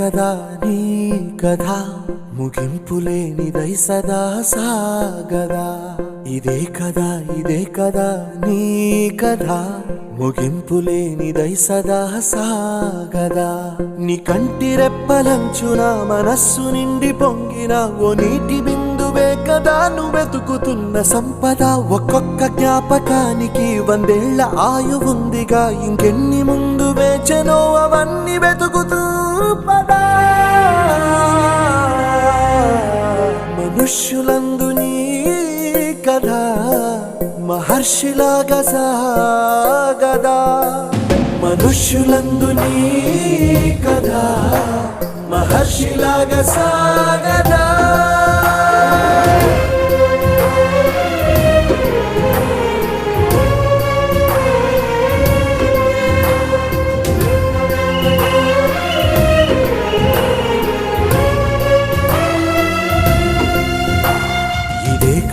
కదా నీ కథ? ముగింపు లేనిదై సదా సాగదా? ఇదే కదా ఇదే కదా నీ కథ? ముగింపు లేనిదై సదా సాగదా? నీ కంటి రెప్పలంచున మనస్సు నిండి పొంగిన ఓ నీటి నువ్వే కదా వెతుకుతున్న సంపద. ఒక్కొక్క జ్ఞాపకానికి వందేళ్ళ ఆయు ఉందిగా ఇంకెన్ని ముందు వేచనో అవన్నీ వెతుకుతూ పదా. మనుష్యులందు నీ కథ మహర్షిలాగా సాగదా. మనుష్యులందు నీ కథ మహర్షిలాగా సాగదా